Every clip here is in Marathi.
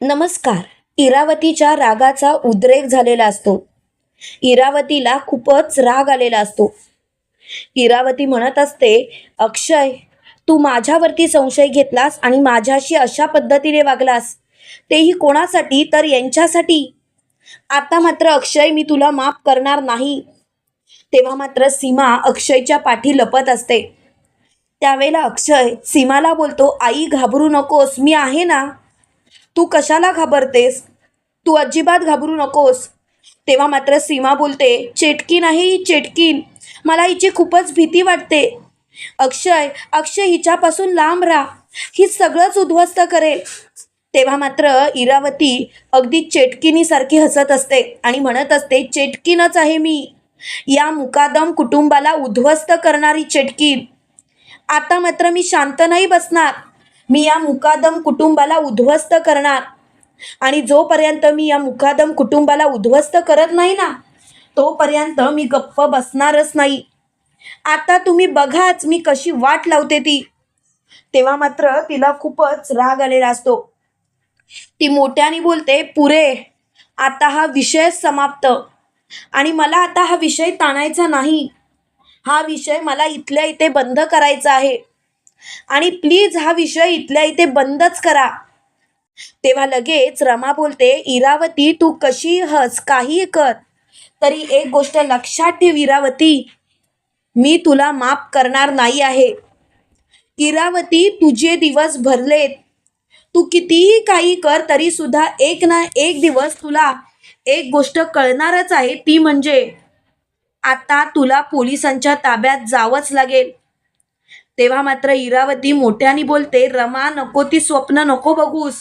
नमस्कार. इरावतीच्या रागाचा उद्रेक झालेला असतो. इरावतीला खूपच राग आलेला असतो. इरावती म्हणत असते अक्षय तू माझ्यावरती संशय घेतलास आणि माझ्याशी अशा पद्धतीने वागलास. तेही कोणासाठी? तर यांच्यासाठी. आता मात्र अक्षय मी तुला माफ करणार नाही. तेव्हा मात्र सीमा अक्षयच्या पाठी लपत असते. त्यावेळेला अक्षय सीमाला बोलतो आई घाबरू नकोस मी आहे ना. तू कशाला घाबरतेस? तू अजिबात घाबरू नकोस. तेव्हा मात्र सीमा बोलते चेटकीन आहे ही चेटकीन. मला हिची खूपच भीती वाटते. अक्षय अक्षय हिच्यापासून लांब राहा. ही सगळंच उद्ध्वस्त करेल. तेव्हा मात्र इरावती अगदी चेटकिनीसारखी हसत असते आणि म्हणत असते चेटकीनच आहे मी. या मुकादम कुटुंबाला उद्ध्वस्त करणारी चेटकीन. आता मात्र मी शांत नाही बसणार. मी या मुकादम कुटुंबाला उद्ध्वस्त करणार. आणि जोपर्यंत मी या मुकादम कुटुंबाला उद्ध्वस्त करत नाही ना तोपर्यंत मी गप्प बसणारच नाही. आता तुम्ही बघाच मी कशी वाट लावते ती. तेव्हा मात्र तिला खूपच राग आलेला असतो. ती मोठ्याने बोलते पुरे आता हा विषय समाप्त. आणि मला आता हा विषय ताणायचा नाही. हा विषय मला इथल्या इथे बंद करायचा आहे. आणि प्लीज हा विषय इथल्या इथे बंदच करा. तेव्हा लगेच रमा बोलते इरावती तू कशी हस? काही कर. तरी एक गोष्ट लक्षात ठेव इरावती मी तुला माफ करणार नाही आहे. इरावती तुझे दिवस भरलेत. तू कितीही काही कर तरी सुद्धा एक ना एक दिवस तुला एक गोष्ट कळणारच आहे ती म्हणजे आता तुला पोलिसांच्या ताब्यात जावंच लागेल. तेव्हा मात्र इरावती मोठ्याने बोलते रमा नको ती स्वप्न नको बघूस.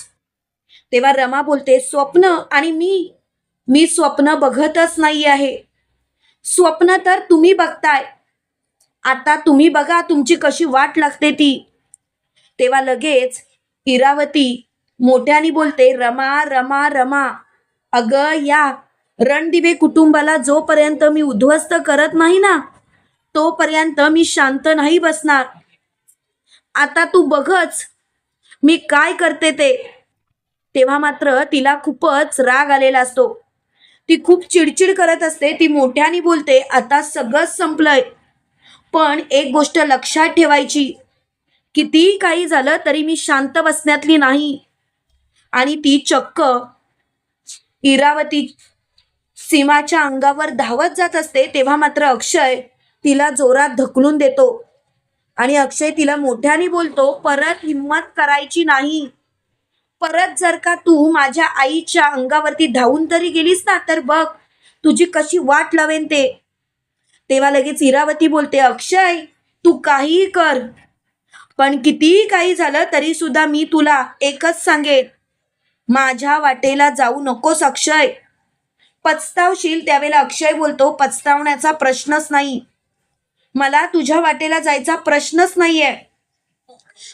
तेव्हा रमा बोलते स्वप्न आणि मी मी स्वप्न बघतच नाही आहे. स्वप्न तर तुम्ही बघताय. आता तुम्ही बघा तुमची कशी वाट लागते ती. तेव्हा लगेच इरावती मोठ्याने बोलते रमा रमा रमा अगं या रणदिवे कुटुंबाला जोपर्यंत मी उद्ध्वस्त करत नाही ना तोपर्यंत मी शांत नाही बसणार. आता तू बघच मी काय करते ते. तेव्हा मात्र तिला खूपच राग आलेला असतो. ती खूप चिडचिड करत असते ती मोठ्याने बोलते आता सगळंच संपलंय. पण एक गोष्ट लक्षात ठेवायची कितीही काही झालं तरी मी शांत बसण्यातली नाही. आणि ती चक्क इरावती सीमाच्या अंगावर धावत जात असते तेव्हा मात्र अक्षय तिला जोरात ढकलून देतो. आणि अक्षय तिला मोठ्याने बोलतो परत हिंमत करायची नाही. परत जर का तू माझ्या आईच्या अंगावरती धावून तरी गेलीस ना तर बघ तुझी कशी वाट लावेन ते. तेव्हा लगेच इरावती बोलते अक्षय तू काहीही कर. पण कितीही काही झालं तरी सुद्धा मी तुला एकच सांगेन. माझ्या वाटेला जाऊ नकोस अक्षय. पचतावशील त्यावेळेला अक्षय बोलतो पचतावण्याचा प्रश्नच नाही. मला तुझ्या वाटेला जायचा प्रश्नच नाहीये.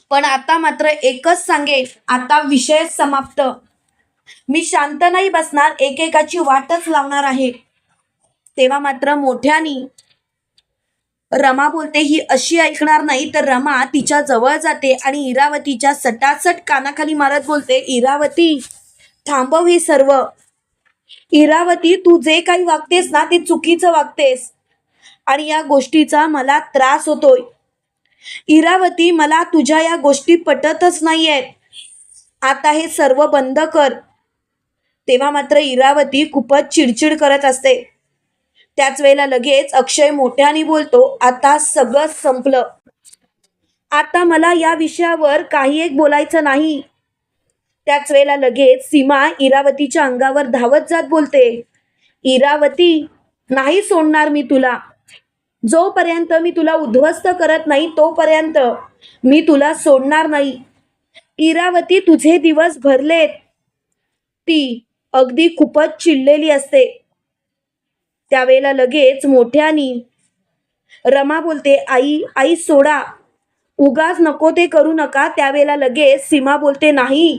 पण आता मात्र एकच सांगेन आता विषय समाप्त. मी शांत नाही बसणार एकेकाची वाटच लावणार आहे. तेव्हा मात्र मोठ्यानी रमा बोलते ही अशी ऐकणार नाही तर रमा तिच्या जवळ जाते आणि इरावतीच्या सटासट कानाखाली मारत बोलते इरावती थांबव हे सर्व. इरावती तू जे काही वागतेस ना ते चुकीचं वागतेस. आणि या गोष्टीचा मला त्रास होतोय. इरावती मला तुझ्या या गोष्टी पटतच नाहीयेत. आता हे सर्व बंद कर. तेव्हा मात्र इरावती खूपच चिडचिड करत असते. त्याच वेळेला लगेच अक्षय मोठ्याने बोलतो आता सगळं संपलं. आता मला या विषयावर काही एक बोलायचं नाही. त्याच वेळेला लगेच सीमा इरावतीच्या अंगावर धावत जात बोलते इरावती नाही सोडणार मी तुला. जोपर्यंत मी तुला उद्ध्वस्त करत नाही तोपर्यंत मी तुला सोडणार नाही. इरावती तुझे दिवस भरलेत. ती अगदी खूपच चिडलेली असते. त्यावेळेला लगेच मोठ्यानी रमा बोलते आई आई सोडा. उगाच नको ते करू नका. त्यावेळेला लगेच सीमा बोलते नाही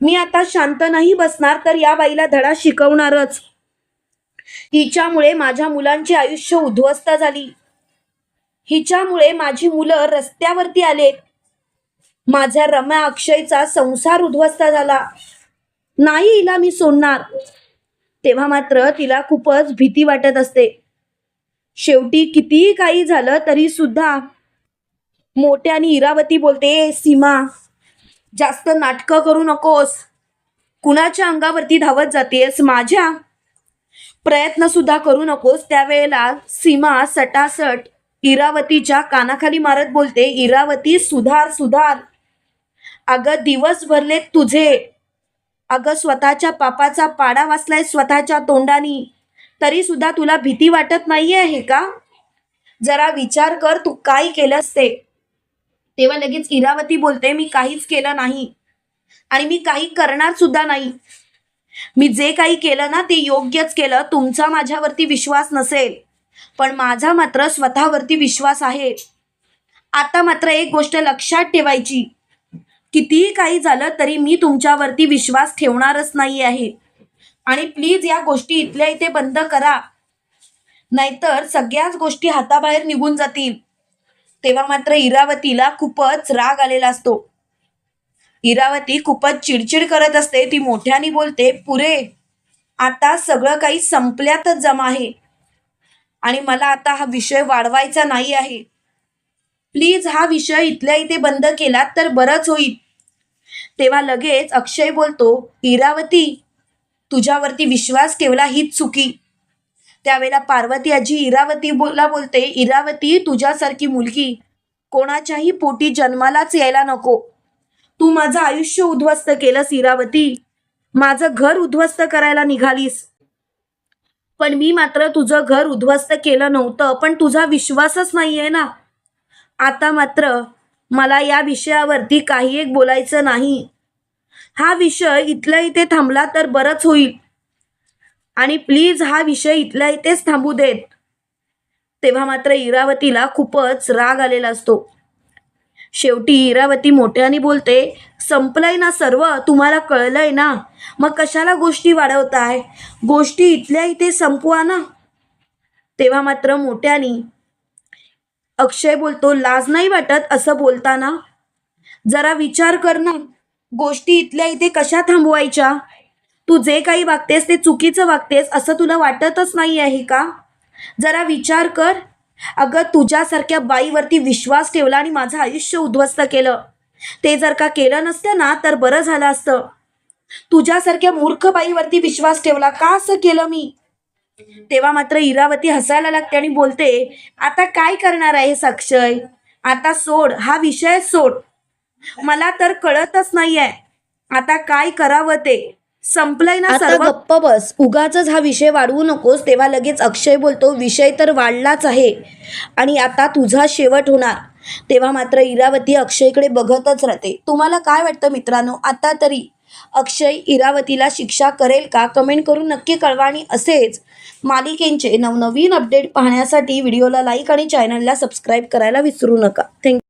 मी आता शांत नाही बसणार तर या बाईला धडा शिकवणारच. हिच्यामुळे माझ्या मुलांचे आयुष्य उद्ध्वस्त झाली. हिच्यामुळे माझी मुलं रस्त्यावरती आलेत. माझ्या रम्या अक्षयचा संसार उद्ध्वस्त झाला. नाही हिला मी सोडणार. तेव्हा मात्र तिला खूपच भीती वाटत असते. शेवटी कितीही काही झालं तरी सुद्धा मोठ्याने इरावती बोलते सीमा जास्त नाटकं करू नकोस. कुणाच्या अंगावरती धावत जातेस? माझ्या प्रयत्न सुद्धा करू नकोस. त्यावेळेला सीमा सटासट इरावतीच्या कानाखाली मारत बोलते इरावती सुधार सुधार. अगं दिवस भरले तुझे अगं स्वतःच्या पापाचा पाडा वाचलाय स्वतःच्या तोंडानी. तरी सुद्धा तुला भीती वाटत नाहीये आहे का? जरा विचार कर तू काय केलंस ते. तेव्हा लगेच इरावती बोलते मी काहीच केलं नाही. आणि मी काही करणार सुद्धा नाही. मी जे काही केलं ना ते योग्यच केलं. तुमचा माझ्यावरती विश्वास नसेल. पण माझा मात्र स्वतःवरती विश्वास आहे. आता मात्र एक गोष्ट लक्षात ठेवायची. कितीही काही झालं तरी मी तुमच्यावरती विश्वास ठेवणारच नाही आहे. आणि प्लीज या गोष्टी इथल्या इथे बंद करा. नाहीतर सगळ्याच गोष्टी हाताबाहेर निघून जातील. तेव्हा मात्र इरावतीला खूपच राग आलेला असतो. इरावती खूपच चिडचिड करत असते. ती मोठ्याने बोलते पुरे आता सगळं काही संपल्यातच जमा आहे. आणि मला आता हा विषय वाढवायचा नाही आहे. प्लीज हा विषय इथल्या इथे बंद केलात तर बरंच होईल. तेव्हा लगेच अक्षय बोलतो इरावती तुझ्यावरती विश्वास ठेवला हीच चुकी. त्यावेळेला पार्वती आजी इरावती बोला बोलते इरावती तुझ्यासारखी मुलगी कोणाच्याही पोटी जन्मालाच यायला नको. तू माझं आयुष्य उद्ध्वस्त केलंस इरावती. माझं घर उद्ध्वस्त करायला निघालीस. पण मी मात्र तुझं घर उद्ध्वस्त केलं नव्हतं पण तुझा विश्वासच नाहीये ना. आता मात्र मला या विषयावरती काही एक बोलायचं नाही. हा विषय इथल्या इथे थांबला तर बरंच होईल. आणि प्लीज हा विषय इथल्या इथेच थांबू देत. तेव्हा मात्र इरावतीला खूपच राग आलेला असतो. शेवटी इरावती मोठ्याने बोलते संपलंय ना सर्व? तुम्हाला कळलंय ना? मग कशाला गोष्टी वाढवताय? गोष्टी इथल्या इथे संपवा ना. तेव्हा मात्र मोठ्याने अक्षय बोलतो लाज नाही वाटत असं बोलताना? जरा विचार कर ना गोष्टी इथल्या इथे कशा थांबवायच्या? तू जे काही वागतेस ते चुकीचं वागतेस असं तुला वाटतच नाही आहे का? जरा विचार कर. अगं तुझ्यासारख्या बाईवरती विश्वास ठेवला आणि माझं आयुष्य उद्ध्वस्त केलं. ते जर का केलं नसतं ना तर बरं झालं असतं. तुझ्यासारख्या मूर्ख बाईवरती विश्वास ठेवला का असं केलं मी? तेव्हा मात्र इरावती हसायला लागते आणि बोलते आता काय करणार आहे अक्षय? आता सोड हा विषय सोड. मला तर कळतच नाहीये. आता काय करावं ते? संपलंय ना सर्व गप्प बस. उगाच हा विषय वाढवू नकोस. तेव्हा लगेच अक्षय बोलतो विषय तर वाढलाच आहे आणि आता तुझा शेवट होणार. तेव्हा मात्र इरावती अक्षयकडे बघतच राहते. तुम्हाला काय वाटतं मित्रांनो? आता तरी अक्षय इरावतीला शिक्षा करेल का? कमेंट करून नक्की कळवा आणि असेच मालिकेंचे नवनवीन अपडेट पाहण्यासाठी व्हिडिओला लाईक आणि चॅनलला सबस्क्राईब करायला विसरू नका. थँक्यू